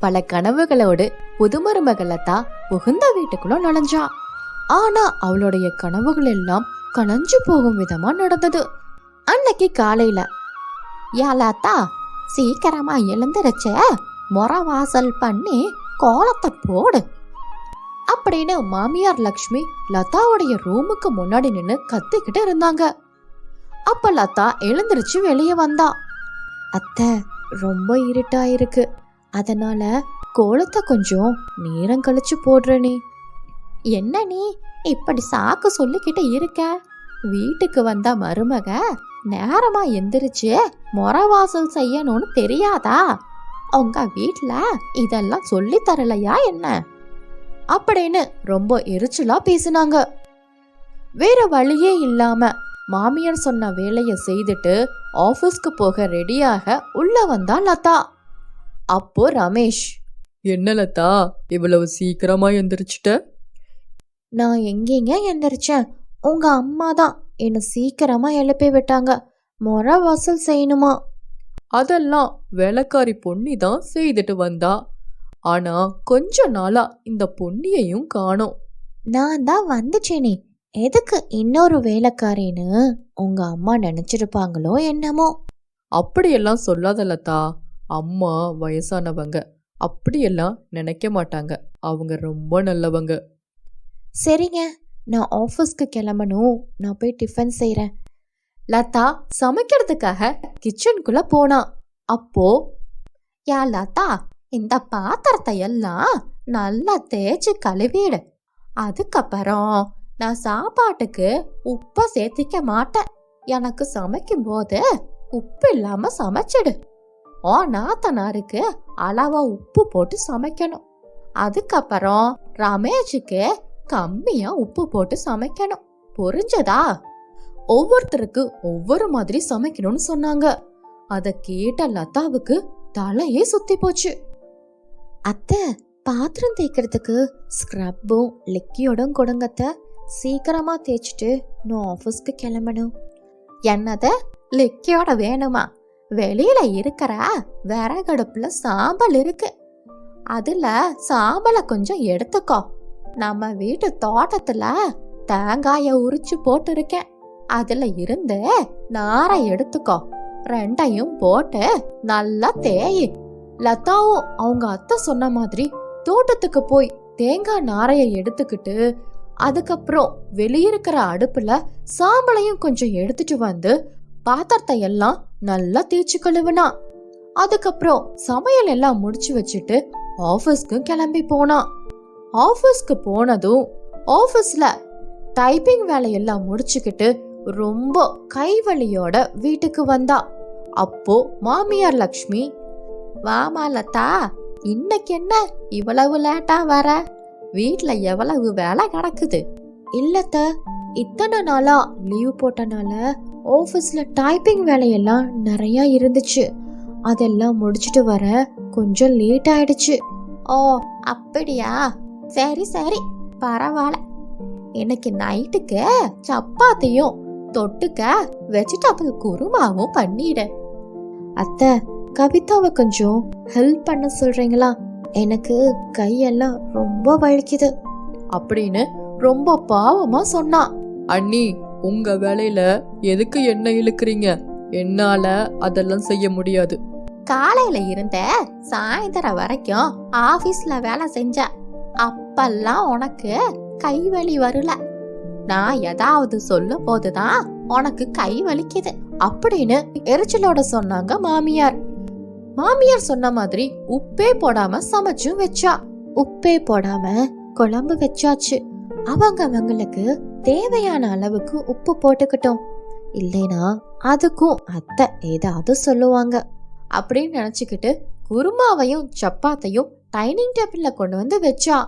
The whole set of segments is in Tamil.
பல கனவுகளோடு புதுமருமகள் தான் புகுந்த வீட்டுக்குள்ள நுழைஞ்சா. ஆனா அவளுடைய கனவுகள் எல்லாம் கலைஞ்சு போகும் விதமா நடந்தது. அன்னைக்கு காலையில ஏலாத்தா சீக்கிரமா எழுந்திருச்ச. மொர வாசல் பண்ணி கோலத்தை போடு. அப்படின்னு மாமியார் லக்ஷ்மி லதாவுடைய ரூமுக்கு முன்னாடி நின்னு கத்திக்கிட்டு இருந்தாங்க. அப்ப லதா எழுந்திருச்சு வெளியே வந்தா. அத்தை ரொம்ப இருட்டா இருக்கு. அதனால கோலத்தை கொஞ்சம் நேரம் கழிச்சு போடுறனே என்ன நீ? இப்படி சாக்கு சொல்லிக்கிட்டு இருக்க? வீட்டுக்கு வந்த மருமக நேரமா எந்திரிச்சு மொரவாசல் செய்யணும்னு தெரியாதா? உங்க வீட்ல இதெல்லாம் சொல்லி தரலையா என்ன? அப்படின்னு ரொம்ப எரிச்சலா பேசினாங்க. வேற வழியே இல்லாம மாமியார் சொன்ன வேலையை செய்துட்டு ஆபீஸ்க்கு போக ரெடியாக உள்ள வந்தா லதா. அப்போ ரமேஷ் என்ன லதா இவ்வளவு சீக்கிரமா எந்திரிச்சிட்ட? நான் எங்கேங்க எந்திரிச்சேன்? உங்க அம்மா தான் என்னை சீக்கிரமா எழுப்பி விட்டாங்க. மொர வாசல் செய்யணுமா? அதெல்லாம் வேலைக்காரி பொன்னி தான் செய்துட்டு வந்தா. ஆனா கொஞ்ச நாளா இந்த பொன்னியையும் காணோம். நான் தான் வந்துச்சேனே எதுக்கு இன்னொரு வேலைக்காரின்னு உங்க அம்மா நினைச்சிருப்பாங்களோ என்னமோ. அப்படியெல்லாம் சொல்லாத லதா. அம்மா வயசானவங்க. அப்படியெல்லாம் நினைக்க மாட்டாங்க. அவங்க ரொம்ப நல்லவங்க. சரிங்க. நான் ஆஃபீஸ்க்கு கிளம்பணும். நான் போய் டிஃபன் செய்கிறேன் லதா சமைக்கிறதுக்காக கிச்சனுக்குள்ள போனா. அப்போ யா லதா இந்த பாத்திரத்தை எல்லாம் நல்லா தேய்ச்சி கழுவிடு. அதுக்கப்புறம் நான் சாப்பாட்டுக்கு உப்பை சேர்த்திக்க மாட்டேன். எனக்கு சமைக்கும் போது உப்பு இல்லாம சமைச்சிடு. ஓ நாத்தனாருக்கு அளவா உப்பு போட்டு சமைக்கணும். அதுக்கப்புறம் ரமேஷுக்கு கம்மியா உப்பு போட்டு சமைக்கணும். புரிஞ்சதா? ஒவ்வொருத்தருக்கு ஒவ்வொரு மாதிரி சமைக்கணும்னு சொன்னாங்க. அத கேட்ட லதாவுக்கு தலையே சுத்தி போச்சு. அத்தை பாத்திரம் தேய்க்கிறதுக்கு ஸ்க்ரப்பும் லிக்கியோடும் கொடுங்கத்த சீக்கிரமா தேய்ச்சிட்டு நான் ஆஃபீஸ்க்கு கிளம்பணும். என்னத? லிக்கியோட வேணுமா? வெளியில இருக்கிற விறகடுப்புல சாம்பல் இருக்கு. அதுல சாம்பலை கொஞ்சம் எடுத்துக்கோ. நம்ம வீட்டு தோட்டத்துல தேங்காய உரிச்சு போட்டிருக்கேன். அதுல இருந்து நாரை எடுத்துக்கோ. ரெண்டையும் போட்டு நல்லா தேயி. லதாவும் அவங்க அத்தை சொன்ன மாதிரி தோட்டத்துக்கு போய் தேங்காய் நாரைய எடுத்துக்கிட்டு அதுக்கப்புறம் வெளியிருக்கிற அடுப்புல சாம்பலையும் கொஞ்சம் எடுத்துட்டு வந்து பாத்திரத்தை எல்லாம் நல்லா தேய்ச்சி கழுவுனா. அதுக்கப்புறம் சமையல் எல்லாம் முடிச்சு வச்சுட்டு ஆபீஸ்க்கு கிளம்பி போனா. ஆபீஸ்க்கு போனதும் ஆபீஸ்ல டைப்பிங் வேலையெல்லாம் முடிச்சுக்கிட்டு ரொம்ப கைவலியோட வீட்டுக்கு வந்தா. அப்போ மாமியார் லக்ஷ்மி வாமா லதா இன்னைக்கு என்ன இவ்வளவு லேட்டா வர? வீட்ல எவ்வளவு வேலை கிடக்குது? இல்லத்த இத்தனை நாளா லீவ் போட்டனால ஆஃபீஸில் டைப்பிங் வேலையெல்லாம் நிறையா இருந்துச்சு. அதெல்லாம் முடிச்சுட்டு வர கொஞ்சம் லேட் ஆயிடுச்சு. ஓ அப்படியா? சரி சரி. பரவாயில்ல. இன்னைக்கு நைட்டுக்கு சப்பாத்தியும் தொட்டுக்க வெஜிடபிள் குருமாவும் பண்ணிடு. அத்தை கவிதாவை கொஞ்சம் ஹெல்ப் பண்ண சொல்றீங்களா? எனக்கு கையெல்லாம் ரொம்ப வலிக்குது. அப்படின்னு ரொம்ப பாவமா சொன்னா. அண்ணி உங்க வேலையில எதுக்கு என்ன இழுக்கிறீங்க? என்னால அதெல்லாம் செய்ய முடியாது. காலையில இருந்த சாயந்தரம் வரைக்கும் ஆபீஸ்ல வேலை செஞ்ச. அப்பெல்லாம் உனக்கு கை வலி வரல. நான் ஏதாவது சொல்லும் போதுதான் உனக்கு கை வலிக்குது. அப்படின்னு எரிச்சலோட சொன்னாங்க மாமியார். மாமியார் சொன்ன மாதிரி உப்பே போடாம சமைச்சும் வச்சா. உப்பே போடாம குழம்பு வச்சாச்சு. அவங்க அவங்களுக்கு தேவையான அளவுக்கு உப்பு போட்டுக்கிட்டோம். இல்லைனா அதுக்கும் அத்தை ஏதாவது சொல்லுவாங்க. அப்படின்னு நினச்சிக்கிட்டு குருமாவையும் சப்பாத்தையும் டைனிங் டேபிளில் கொண்டு வந்து வச்சா.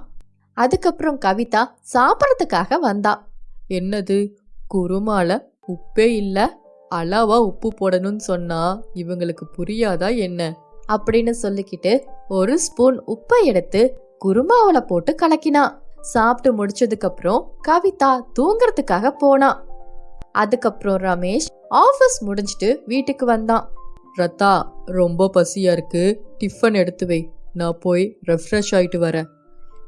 அதுக்கப்புறம் கவிதா சாப்பிட்றதுக்காக வந்தா. என்னது? குருமால உப்பே இல்லை? அளவா உப்பு போடணும்னு சொன்னா இவங்களுக்கு புரியாதா என்ன? அப்படின்னு சொல்லிக்கிட்டு ஒரு ஸ்பூன் உப்பை எடுத்து குருமாவில் போட்டு கலக்கினா. சாப்பிட்டு முடிச்சதுக்கு அப்புறம் கவிதா தூங்குறதுக்காக போனா. அதுக்கப்புறம் ரமேஷ் ஆபீஸ் முடிஞ்சிட்டு வீட்டுக்கு வந்தான். ரத்தா ரொம்ப பசியா இருக்கு. டிஃபன் எடுத்து வை. நான் போய் ரெஃப்ரெஷ் ஆயிட்டு வரேன்.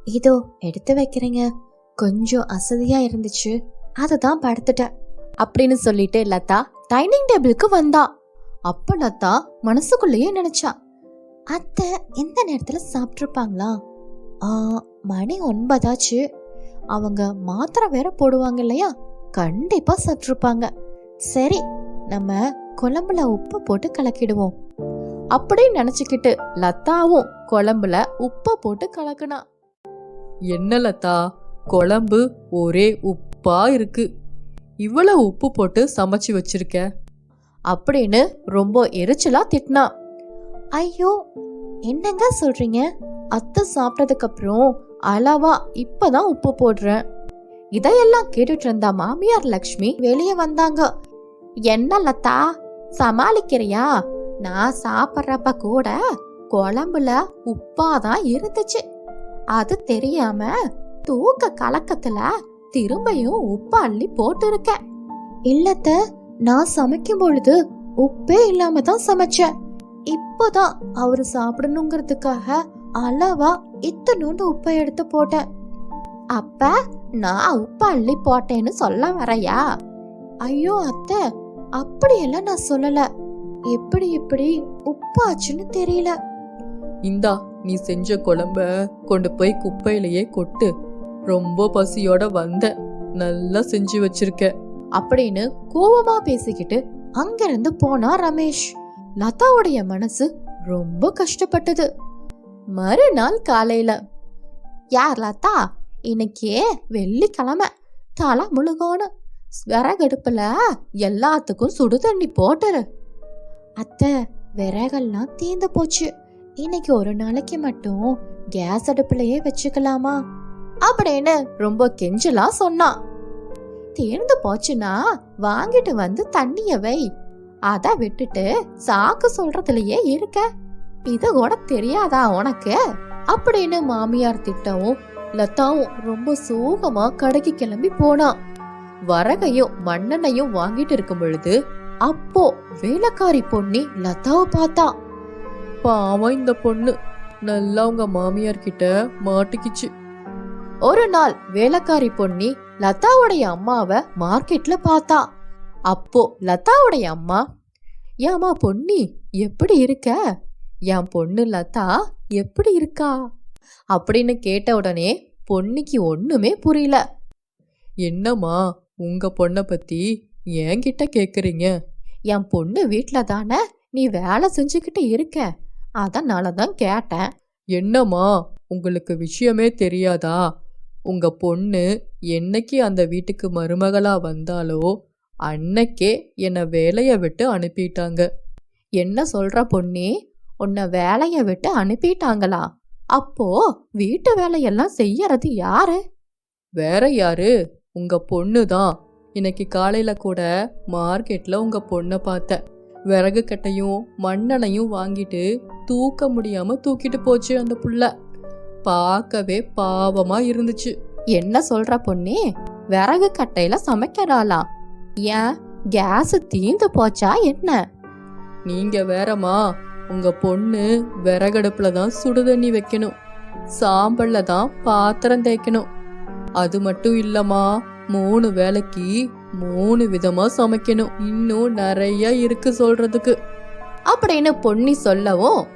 இதோ எடுத்து வைக்கிறேங்க. கொஞ்சம் அசதியா இருந்துச்சு. அதுதான் படுத்துட்டேன். அப்படின்னு சொல்லிட்டு லதா டைனிங் டேபிளுக்கு வந்தா. அப்ப லதா மனசுக்குள்ளேயே நினைச்சா. அத்தை எந்த நேரத்துல சாப்பிட்ருப்பாங்களா ஆ மணி ஒன்பதாச்சு. அவங்க மாத்திரை வேற போடுவாங்க இல்லையா? கண்டிப்பா சாப்பிட்ருப்பாங்க சரி நம்ம குழம்புல உப்பு போட்டு கலக்கிடுவோம். அப்படின்னு நினைச்சுக்கிட்டு லதாவும் குழம்புல உப்பை போட்டு கலக்குனா. என்ன லதா? குழம்பு ஒரே உப்பா இருக்கு. இவ்வளவு உப்பு போட்டு சமைச்சு வச்சிருக்க? அப்படின்னு ரொம்ப எரிச்சலா திட்டினா. ஐயோ என்னங்க சொல்றீங்க? அத்தை சாப்பிட்டதுக்கு அப்புறம் அளவா இப்பதான் உப்பு போடுறேன். இதையெல்லாம் கேட்டுட்டு இருந்தா மாமியார் லக்ஷ்மி வெளியே வந்தாங்க. என்ன லதா சமாளிக்கிறியா? நான் சாப்பிட்றப்ப கூட குழம்புல உப்பாதான் இருந்துச்சு. அது தெரியாம தூக்க கலக்கத்துல திரும்பியும் உப்பு அள்ளி போட்டு இல்லத்த நான் சமைக்கும் பொழுது உப்பே இல்லாம தான் சமைச்சேன். இப்போதான் அவரு சாப்பிடணுங்கிறதுக்காக அளவா இத்தனோண்டு உப்பை எடுத்து போட்டேன் அப்ப நான் உப்பு அள்ளி போட்டேன்னு சொல்ல வரையா? ஐயோ அத்தை அப்படியெல்லாம் நான் சொல்லல. எப்படி எப்படி உப்பாச்சுன்னு தெரியல. இந்தா நீ செஞ்ச குழம்ப கொண்டு போய் குப்பையிலேயே கொட்டு. ரொம்ப பசியோட வந்த. நல்லா செஞ்சு வச்சிருக்க. அப்படின்னு கோவமா பேசிக்கிட்டு அங்கிருந்து போனா ரமேஷ். லதாவுடைய மனசு ரொம்ப கஷ்டப்பட்டது. மறுநாள் காலையில. யார் லதா? இன்னைக்கே வெள்ளிக்கிழமை. தலை முழுகணும். விறகடுப்புல எல்லாத்துக்கும் சுடு தண்ணி போட்டுரு. அத்தை விறகெல்லாம் தீந்து போச்சு. இன்னைக்கு ஒரு நாளைக்கு மட்டும் கேஸ் அடுப்புலயே வச்சுக்கலாமா? அப்படின்னு ரொம்ப கெஞ்சலா சொன்னான் தீர்ந்து போச்சுன்னா வாங்கிட்டு வந்து தண்ணிய வை. அத விட்டுட்டு சாக்கு சொல்றதுலயே இருக்க. இது கூட தெரியாதா உனக்கு? அப்படின்னு மாமியார் திட்டவும் லதாவும் ரொம்ப சோகமா கடைக்கு கிளம்பி போனான் வரகையும் மண்ணெண்ணையும் வாங்கிட்டு இருக்கும் பொழுது அப்போ வேலைக்காரி பொண்ணி லதாவை பார்த்தா. பாவம் இந்த பொண்ணு. நல்லா உங்க மாமியார் கிட்ட மாட்டிக்கிச்சு. ஒரு நாள் வேலைக்காரி பொண்ணி லதாவுடைய அம்மாவை மார்க்கெட்ல பார்த்தா. அப்போ லதாவுடைய அம்மா ஏமா பொன்னி எப்படி இருக்க? என் பொண்ணு லதா எப்படி இருக்கா? அப்படின்னு கேட்ட உடனே பொன்னிக்கு ஒண்ணுமே புரியல. என்னம்மா உங்க பொண்ணை பத்தி என்கிட்ட கேக்குறீங்க? என் பொண்ணு வீட்ல தானே நீ வேலை செஞ்சுக்கிட்டு இருக்க. அதனால தான் கேட்டேன். என்னம்மா உங்களுக்கு விஷயமே தெரியாதா? உங்க பொண்ணு என்னைக்கு அந்த வீட்டுக்கு மருமகளா வந்தாலோ அன்னைக்கே என்னை வேலையை விட்டு அனுப்பிட்டாங்க. என்ன சொல்ற பொண்ணே? உன்னை வேலைய விட்டு அனுப்பிட்டாங்களா? அப்போ வீட்டு வேலையெல்லாம் செய்யறது யாரு? வேற யாரு? உங்க பொண்ணு தான். இன்னைக்கு காலையில கூட மார்க்கெட்ல உங்க பொண்ணை பார்த்தேன். விறகு கட்டையும் மண்ணெண்ணையும் வாங்கிட்டு தூக்க முடியாம தூக்கிட்டு போச்சு அந்த புள்ள. பார்க்கவே பாவமா இருந்துச்சு. என்ன சொல்ற பொன்னி விறகு கட்டையில சமைக்கிறாளா? ஏன்? கேஸ் தீந்து போச்சா என்ன? நீங்க வேறம்மா. உங்க பொண்ணு விறகடுப்புல தான் சுடுதண்ணி வைக்கணும். சாம்பல்ல தான் பாத்திரம் தேய்க்கணும். அது மட்டும் இல்லம்மா மூணு வேளைக்கு மூணு விதமா சமைக்கணும். இன்னும் நிறைய இருக்கு சொல்றதுக்கு. அப்படின்னு பொன்னி சொல்லவும்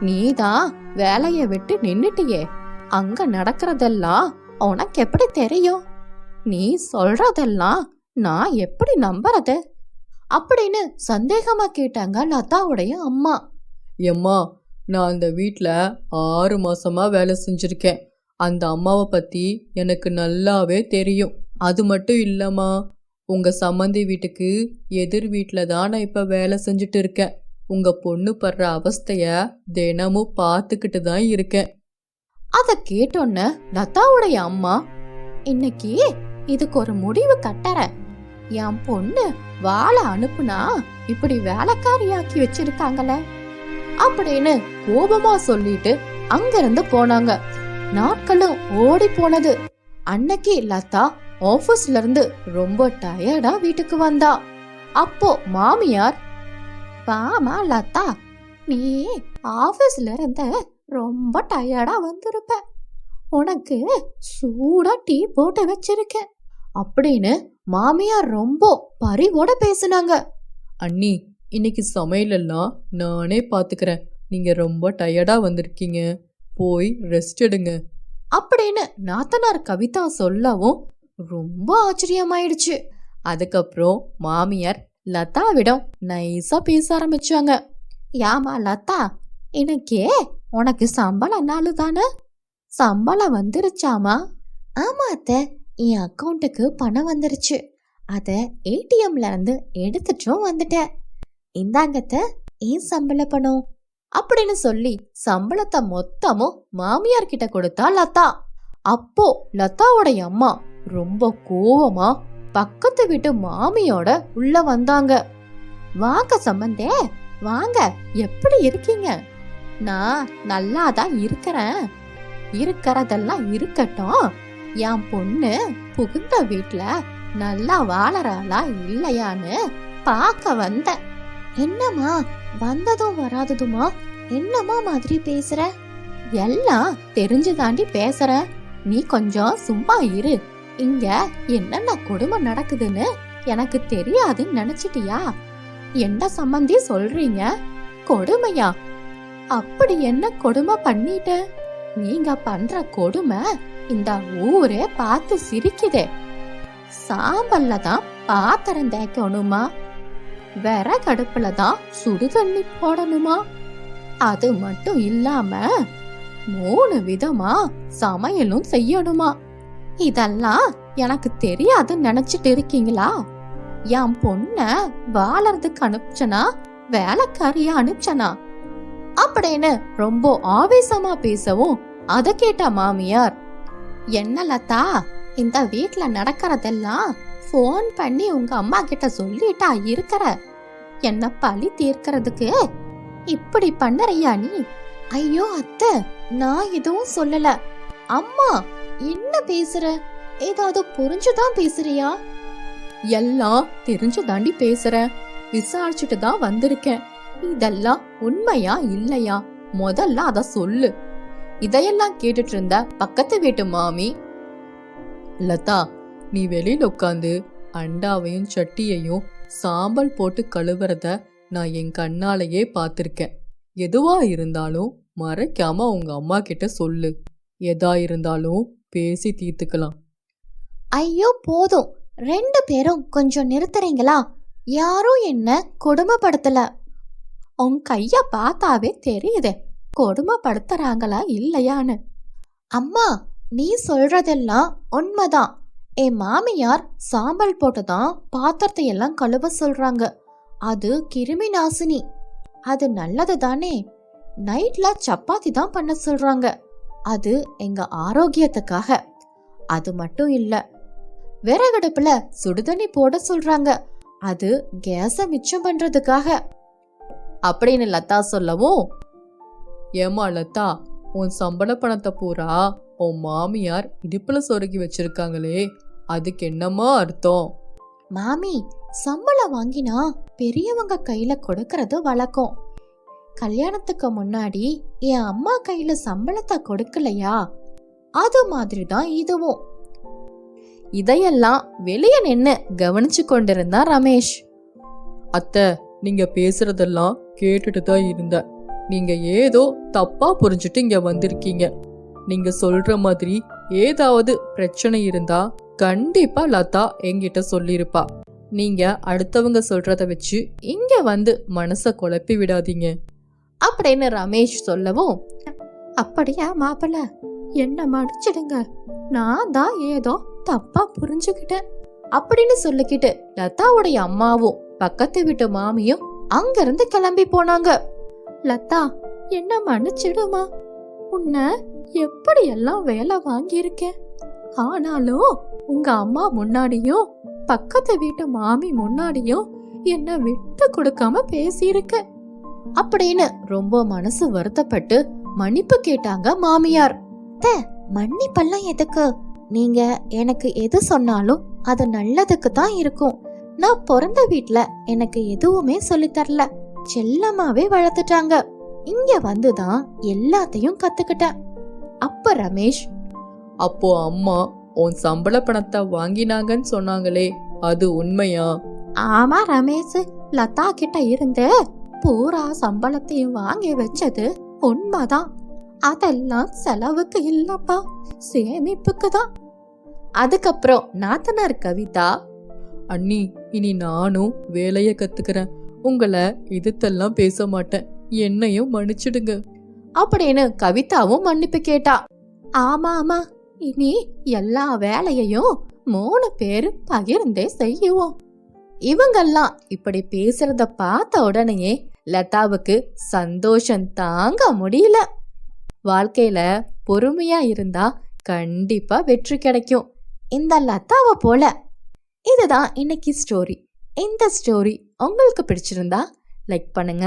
நீதான் வேலைய விட்டு நின்னுட்டியே. அங்க நடக்கிறதெல்லாம் உனக்கு எப்படி தெரியும்? நீ சொல்றதெல்லாம் நான் எப்படி நம்புறது? அப்படின்னு சந்தேகமா கேட்டாங்க லதாவுடைய அம்மா. எம்மா நான் அந்த வீட்டில் ஆறு மாசமா வேலை செஞ்சிருக்கேன். அந்த அம்மாவை பற்றி எனக்கு நல்லாவே தெரியும். அது மட்டும் இல்லைம்மா உங்கள் சம்மந்தி வீட்டுக்கு எதிர் வீட்டில் தான் நான் இப்போ வேலை செஞ்சுட்டு இருக்கேன். உங்கள் பொண்ணு படுற அவஸ்தைய தினமும் பார்த்துக்கிட்டு தான் இருக்கேன். அதை கேட்டோன்ன லதாவுடைய அம்மா இன்னைக்கு இதுக்கு ஒரு முடிவு கட்டறேன் என் பொண்ணு வாழை அனுப்புனா இப்படி வேலைக்காரியாக்கி வச்சிருக்காங்களே. அப்படின்னு கோபமா சொல்லிட்டு அங்கிருந்து போனாங்க. நாட்களும் ஓடி போனது. அன்னைக்கு லதா ஆபீஸ்ல இருந்து ரொம்ப டயர்டா வீட்டுக்கு வந்தா. அப்போ மாமியார் பாமா லதா நீ ஆபீஸ்ல இருந்து ரொம்ப டயர்டா வந்திருப்ப. உனக்கு சூடா டீ போட்டு வச்சிருக்கேன். அப்படின்னு மாமியார் ரொம்ப பரிவோட பேசுனாங்க. அண்ணி இன்னைக்கு சமையலெல்லாம் நானே பார்த்துக்கிறேன் நீங்கள் ரொம்ப டயர்டாக வந்திருக்கீங்க. போய் ரெஸ்ட் எடுங்க. அப்படின்னு நாத்தனார் கவிதா சொல்லவும் ரொம்ப ஆச்சரியமாயிடுச்சு. அதுக்கப்புறம் மாமியார் லதாவிடம் நைஸா பேச ஆரம்பிச்சாங்க. யாமா லதா எனக்கே உனக்கு சம்பளம் நாள் தானே? சம்பளம் வந்துருச்சாமா ஆமா அத்தை என் அக்கௌண்ட்டுக்கு பணம் வந்துருச்சு. அதை ஏடிஎம்ல இருந்து எடுத்துட்டும் வந்துட்டேன். இந்தாங்கத்த ஏன் சம்பள பணம்? அப்படின்னு சொல்லி சம்பளத்தை மொத்தமும் மாமியார் கிட்ட கொடுத்தா லதா. அப்போ லதாவோடைய அம்மா ரொம்ப கோவமா பக்கத்து வீட்டு மாமியோட உள்ள வந்தாங்க. வாங்க சம்பந்தே வாங்க எப்படி இருக்கீங்க? நான் நல்லா தான் இருக்கிறேன். இருக்கிறதெல்லாம் இருக்கட்டும். என் பொண்ணு புகுந்த வீட்டுல நல்லா வாழறாளா இல்லையான்னு பார்க்க வந்தேன். என்னம்மா வந்ததும் வராததுமா? என்னம்மா மாதிரி பேசுற? எல்லாம் தெரிஞ்சு தாண்டி பேசுற. நீ கொஞ்சம் சும்மா இரு. இங்க என்னென்ன கொடுமை நடக்குதுன்னு எனக்கு தெரியாதுன்னு நினைச்சிட்டியா? என்ன சம்பந்தி சொல்றீங்க? கொடுமையா? அப்படி என்ன கொடுமை பண்ணிட்ட? நீங்க பண்ற கொடுமை இந்த ஊரே பார்த்து சிரிக்குதே. சாம்பல்ல தான் பாத்திரம் தேய்க்கணுமா? விறகடுப்புல தான் சுடு தண்ணி போடணுமா? அது மட்டும் இல்லாம மூணு விதமா சமையலும் செய்யணுமா? இதெல்லாம் எனக்கு தெரியாதுன்னு நினைச்சிட்டு இருக்கீங்களா? என் பொண்ண வாழறதுக்கு அனுப்பிச்சனா வேலைக்காரிய அனுப்பிச்சனா? அப்படின்னு ரொம்ப ஆவேசமா பேசவும் அத கேட்ட மாமியார் என்ன லதா இந்த வீட்டுல நடக்கிறதெல்லாம் ஃபோன் பண்ணி உங்க அம்மா கிட்ட சொல்லிட்டா இருக்கிற? என்ன பழி தீர்க்கிறதுக்கு? இப்படி பண்ணறியா நீ? ஐயோ அத்தை நான் எதுவும் சொல்லல. அம்மா என்ன பேசுற? ஏதாவது புரிஞ்சுதான் பேசுறியா? எல்லாம் தெரிஞ்சு தாண்டி பேசுறேன் விசாரிச்சுட்டு தான் வந்திருக்கேன். இதெல்லாம் உண்மையா இல்லையா? முதல்ல அத சொல்லு. இதையெல்லாம் கேட்டுட்டு இருந்த பக்கத்து வீட்டு மாமி லதா நீ வெளியில் உட்காந்து அண்டாவையும் சட்டியையும் சாம்பல் போட்டு கழுவுறத நான் என் கண்ணாலேயே பார்த்துருக்கேன். எதுவா இருந்தாலும் மறைக்காம உங்க அம்மா கிட்ட சொல்லு. எதா இருந்தாலும் பேசி தீர்த்துக்கலாம். ஐயோ போதும். ரெண்டு பேரும் கொஞ்சம் நிறுத்துறீங்களா? யாரும் என்ன கொடுமைப்படுத்தல. உன் கைய பார்த்தாவே தெரியுதே. கொடுமைப்படுத்துறாங்களா இல்லையான்னு. அம்மா நீ சொல்றதெல்லாம் உண்மைதான். என் மாமியார் சாம்பல் போட்டுதான் பாத்திரத்தை எல்லாம் கழுவ சொல்றாங்க. அது கிருமி நாசினி. அது நல்லது தானே நைட்ல சப்பாத்தி தான் பண்ண சொல்றாங்க. அது எங்க ஆரோக்கியத்துக்காக. அது மட்டும் இல்ல. விறகடுப்புல சுடுதண்ணி போட சொல்றாங்க. அது கேஸ மிச்சம் பண்றதுக்காக. அப்படின்னு லதா சொல்லவும் ஏமா லதா உன் சம்பள பணத்தை பூரா உன் மாமியார் இடுப்புல சொருகி வச்சிருக்காங்களே. அதுக்கு என்னம்மா அர்த்தம். மாமி சம்பளம் வாங்கினா பெரியவங்க கையில கொடுக்கறது வழக்கம். கல்யாணத்துக்கு முன்னாடி என் அம்மா கையில சம்பளத்தை கொடுக்கலையா? அது மாதிரி தான் இதுவும். இதையெல்லாம் வெளியே நின்னு கவனிச்சு கொண்டிருந்தா ரமேஷ். அத்தை நீங்க பேசுறதெல்லாம் கேட்டுட்டு தான் இருந்தேன். நீங்க ஏதோ தப்பா புரிஞ்சுட்டு இங்க வந்திருக்கீங்க. நீங்க சொல்ற மாதிரி ஏதாவது பிரச்சனை இருந்தா கண்டிப்பா லதா என்கிட்ட சொல்லியிருப்பா நீங்க அடுத்தவங்க சொல்றத வச்சு இங்க வந்து மனச குழப்பி விடாதீங்க. அப்படின்னு ரமேஷ் சொல்லவும் அப்படியா மாப்பிள்ள என்ன மடிச்சிடுங்க நான் தான் ஏதோ தப்பா புரிஞ்சுக்கிட்டேன். அப்படின்னு சொல்லிக்கிட்டு லதாவுடைய அம்மாவும் பக்கத்து வீட்டு மாமியும் அங்கிருந்து கிளம்பி போனாங்க. லதா என்ன மன்னிச்சிடுமா? உன்னை எப்படி எல்லாம் வேலை வாங்கியிருக்கேன்? ஆனாலும் உங்க அம்மா முன்னாடியும் பக்கத்து வீட்டு மாமி முன்னாடியும் என்ன விட்டு கொடுக்காம பேசியிருக்க. அப்படின்னு ரொம்ப மனசு வருத்தப்பட்டு மன்னிப்பு கேட்டாங்க மாமியார். மன்னிப்பெல்லாம் எதுக்கு? நீங்க எனக்கு எது சொன்னாலும் அது நல்லதுக்கு தான் இருக்கும். நான் பிறந்த வீட்ல எனக்கு எதுவுமே சொல்லி தரல. செல்லமாவே வளர்த்துட்டாங்க. இங்க வந்துதான் எல்லாத்தையும் கத்துக்கிட்டேன். அப்ப ரமேஷ்? அப்போ அம்மா உன் சம்பள பணத்தை வாங்கினாங்கன்னு சொன்னாங்களே அது உண்மையா? ஆமா ரமேஷ் லதா கிட்ட இருந்து பூரா சம்பளத்தையும் வாங்கி வச்சது உண்மைதான். அதெல்லாம் செலவுக்கு இல்லப்பா சேமிப்புக்கு தான். அதுக்கப்புறம் நாத்தனார் கவிதா அண்ணி இனி நானும் வேலைய கத்துக்கிறேன். உங்களை எதிர்த்தெல்லாம் பேச மாட்டேன். என்னையும் மன்னிச்சிடுங்க. அப்படின்னு கவிதாவும் மன்னிப்பு கேட்டா. ஆமா ஆமா இனி எல்லா வேலையையும் மூணு பேரும் பகிர்ந்தே செய்யுவோம். இவங்கெல்லாம் இப்படி பேசுறத பார்த்த உடனேயே லதாவுக்கு சந்தோஷம் தாங்க முடியல. வாழ்க்கையில பொறுமையா இருந்தா கண்டிப்பா வெற்றி கிடைக்கும். இந்த லதாவை போல. இதுதான் இன்னைக்கு ஸ்டோரி இந்த ஸ்டோரி உங்களுக்கு பிடிச்சிருந்தா லைக் பண்ணுங்க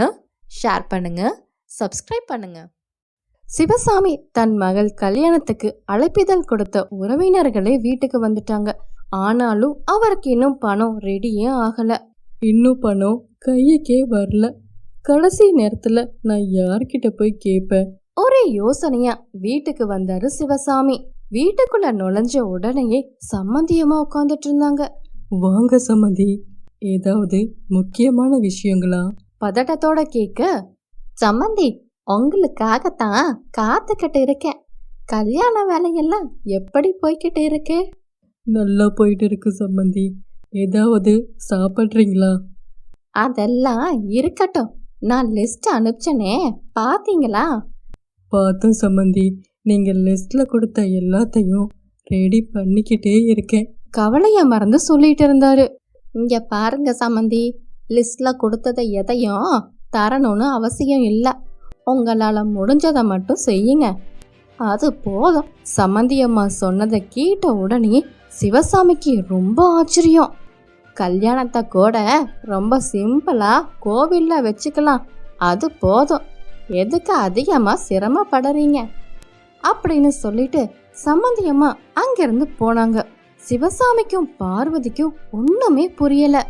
ஷேர் பண்ணுங்க சப்ஸ்கிரைப் பண்ணுங்க. சிவசாமி தன் மகள் கல்யாணத்துக்கு அழைப்பிதழ் கொடுத்த உறவினர்களே வீட்டுக்கு வந்துட்டாங்க. ஆனாலும் அவருக்கு இன்னும் பணம் ரெடியே ஆகல. இன்னும் பணம் கையுக்கே வரல. கடைசி நேரத்துல நான் யார்கிட்ட போய் கேட்பேன் ஒரே யோசனையா வீட்டுக்கு வந்தாரு சிவசாமி. வீட்டுக்குள்ள நுழைஞ்ச உடனேயே சம்மந்தியமா உட்காந்துட்டு இருந்தாங்க. வாங்க சம்மந்தி ஏதாவது முக்கியமான விஷயங்களா? பதட்டத்தோட கேட்க சம்மந்தி உங்களுக்காகத்தான் காத்துக்கிட்டு இருக்கேன். கல்யாண வேலையெல்லாம் எப்படி போய்கிட்டு இருக்கு? நல்லா போயிட்டு இருக்கு சம்மந்தி ஏதாவது சாப்பிட்றீங்களா? அதெல்லாம் இருக்கட்டும். நான் லிஸ்ட் அனுப்பிச்சனே பாத்தீங்களா? பார்த்தோம் சம்மந்தி நீங்க லிஸ்ட்ல கொடுத்த எல்லாத்தையும் ரெடி பண்ணிக்கிட்டே இருக்கேன். கவலைய மறந்து சொல்லிட்டு இருந்தாரு. இங்க பாருங்க சம்மந்தி லிஸ்ட்ல கொடுத்ததை எதையும் தரணும்னு அவசியம் இல்லை. உங்களால் முடிஞ்சதை மட்டும் செய்யுங்க. அது போதும். சம்மந்தியம்மா சொன்னதை கேட்ட உடனே சிவசாமிக்கு ரொம்ப ஆச்சரியம். கல்யாணத்தை கூட ரொம்ப சிம்பிளாக கோவிலில் வச்சுக்கலாம். அது போதும். எதுக்கு அதிகமாக சிரமப்படுறீங்க? அப்படின்னு சொல்லிட்டு சம்மந்தியம்மா அங்கேருந்து போனாங்க. சிவசாமிக்கும் பார்வதிக்கும் ஒன்றுமே புரியலை.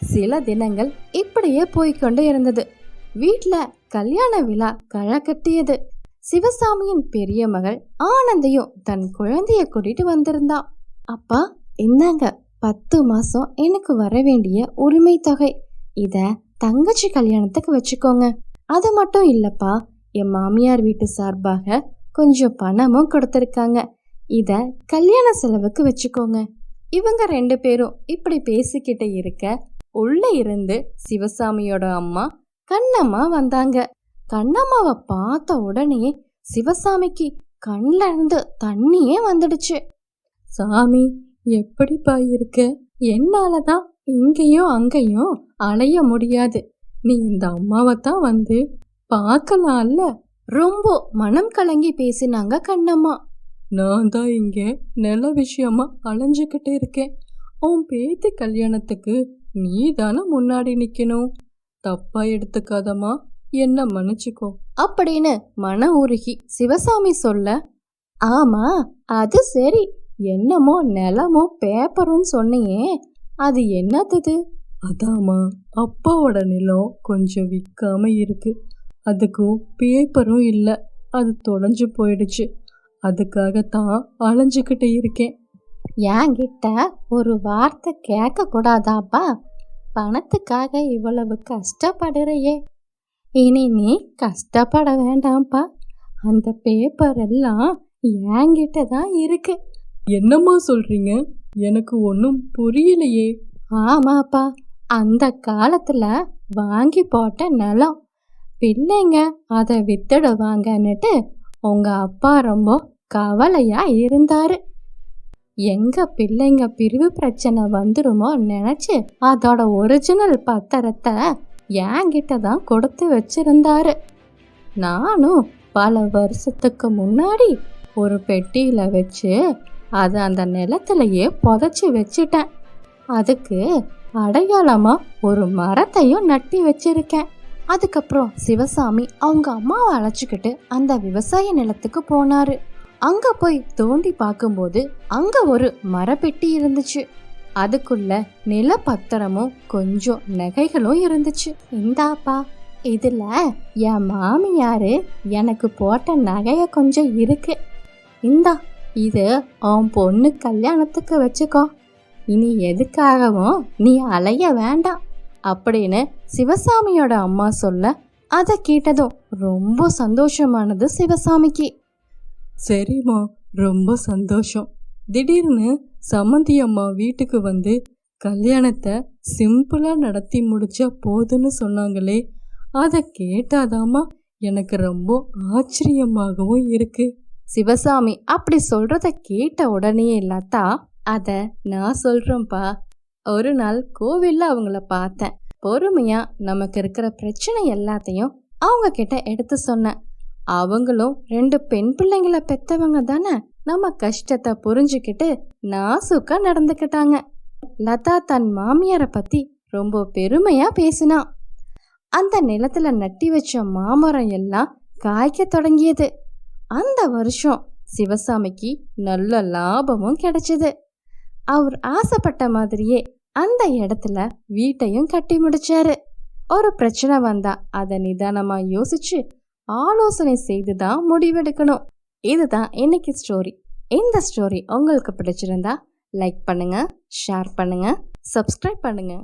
சில தினங்கள் இப்படியே போய்க்கொண்டு இருந்தது. வீட்டில் கல்யாண விழா களை கட்டியது. சிவசாமியின் பெரிய மகள் ஆனந்தையும் தன் குழந்தைய கூட்டிட்டு வந்திருந்தா. அப்பா இந்தாங்க பத்து மாசம் எனக்கு வர வேண்டிய உரிமை தொகை. இத தங்கச்சி கல்யாணத்துக்கு வச்சுக்கோங்க. அது மட்டும் இல்லப்பா என் மாமியார் வீட்டு சார்பாக கொஞ்சம் பணமும் கொடுத்துருக்காங்க. இத கல்யாண செலவுக்கு வச்சுக்கோங்க. இவங்க ரெண்டு பேரும் இப்படி பேசிக்கிட்டு இருக்க உள்ள இருந்து சிவசாமியோட அம்மா கண்ணம்மா வந்தாங்க. கண்ணம்மாவை பார்த்த உடனே சிவசாமிக்கு கண்ல இருந்து தண்ணியே வந்துடுச்சு. சாமி எப்படிப்பா இருக்க? என்னாலதான் இங்கேயும் அங்கேயும் அலைய முடியாது. நீ இந்த அம்மாவை தான் வந்து பார்க்கலாம்ல? ரொம்ப மனம் கலங்கி பேசினாங்க கண்ணம்மா. நான் தான் இங்க நல்ல விஷயமா அலைஞ்சுக்கிட்டு இருக்கேன். உன் பேத்தி கல்யாணத்துக்கு நீ தானே முன்னாடி நிக்கணும்? தப்பா எடுத்துக்காதம்மா. என்ன மன்னிச்சுக்கோ. அப்படின்னு மன உருகி சிவசாமி சொல்ல ஆமா அது சரி. என்னமோ நிலமும் பேப்பரும் சொன்னியே. அது என்னது அதாம்மா அப்பாவோட நிலம் கொஞ்சம் விற்காம இருக்கு. அதுக்கும் பேப்பரும் இல்லை. அது தொலைஞ்சு போயிடுச்சு. அதுக்காகத்தான் அலைஞ்சுக்கிட்டு இருக்கேன். என்கிட்ட ஒரு வார்த்தை கேட்க கூடாதாப்பா பணத்துக்காக இவ்வளவு கஷ்டப்படுறியே? இனி நீ கஷ்டப்பட வேண்டாம்ப்பா. அந்த பேப்பர் எல்லாம் என்கிட்ட தான் இருக்கு. என்னம்மா சொல்றீங்க? எனக்கு ஒன்றும் புரியலையே. ஆமாப்பா. அந்த காலத்துல வாங்கி போட்ட நிலம். பிள்ளைங்க அதை வித்துடுவாங்கன்னுட்டு உங்க அப்பா ரொம்ப கவலையா இருந்தாரு. எங்க பிள்ளைங்க பிரிவு பிரச்சனை வந்துருமோ நினைச்சு அதோட ஒரிஜினல் பத்திரத்தை என்கிட்ட தான் கொடுத்து வச்சிருந்தாரு. நானும் பல வருஷத்துக்கு முன்னாடி ஒரு பெட்டியில வச்சு அதை அந்த நிலத்திலேயே புதைச்சி வச்சிட்டேன். அதுக்கு அடையாளமா ஒரு மரத்தையும் நட்டி வச்சிருக்கேன். அதுக்கப்புறம் சிவசாமி அவங்க அம்மாவை அழைச்சிக்கிட்டு அந்த விவசாய நிலத்துக்கு போனாரு. அங்க போய் தோண்டி பார்க்கும்போது அங்க ஒரு மரப்பெட்டி இருந்துச்சு. அதுக்குள்ள நில பத்திரமும் கொஞ்சம் நகைகளும் இருந்துச்சு. இந்தாப்பா இதுல என் மாமியாரு எனக்கு போட்ட நகைய கொஞ்சம் இருக்கு. இந்தா இது உன் பொண்ணு கல்யாணத்துக்கு வச்சுக்கோ. இனி எதுக்காகவும் நீ அலைய வேண்டாம் அப்படின்னு சிவசாமியோட அம்மா சொல்ல அதை கேட்டதும் ரொம்ப சந்தோஷமானது சிவசாமிக்கு. சரிம்மா ரொம்ப சந்தோஷம். திடீர்னு சமந்தி அம்மா வீட்டுக்கு வந்து கல்யாணத்தை சிம்பிளாக நடத்தி முடிச்சா போதுன்னு சொன்னாங்களே அதை கேட்டாதாம்மா எனக்கு ரொம்ப ஆச்சரியமாகவும் இருக்கு. சிவசாமி அப்படி சொல்றத கேட்ட உடனே லதா அத நான் சொல்கிறேன்ப்பா ஒரு நாள் கோவில்ல அவங்கள பார்த்தேன். பொறுமையா நமக்கு இருக்கிற பிரச்சனை எல்லாத்தையும் அவங்க கிட்ட எடுத்து சொன்னேன். அவங்களும் ரெண்டு பெண் பிள்ளைங்கள பெத்தவங்க தானே? நம்ம கஷ்டத்தை புரிஞ்சுக்கிட்டு நாசுக்கா நடந்துக்கிட்டாங்க. லதா தன் மாமியாரை பத்தி ரொம்ப பெருமையா பேசினா. அந்த நிலத்துல நட்டி வச்ச மாமரம் எல்லாம் காய்க்க தொடங்கியது. அந்த வருஷம் சிவசாமிக்கு நல்ல லாபமும் கிடைச்சது. அவர் ஆசைப்பட்ட மாதிரியே அந்த இடத்துல வீட்டையும் கட்டி முடிச்சாரு. ஒரு பிரச்சனை வந்தா அதை நிதானமா யோசிச்சு ஆலோசனை செய்து தான் முடிவெடுக்கணும். இதுதான் இன்னைக்கு ஸ்டோரி இந்த ஸ்டோரி உங்களுக்கு பிடிச்சிருந்தா லைக் பண்ணுங்க ஷேர் பண்ணுங்க சப்ஸ்கிரைப் பண்ணுங்க.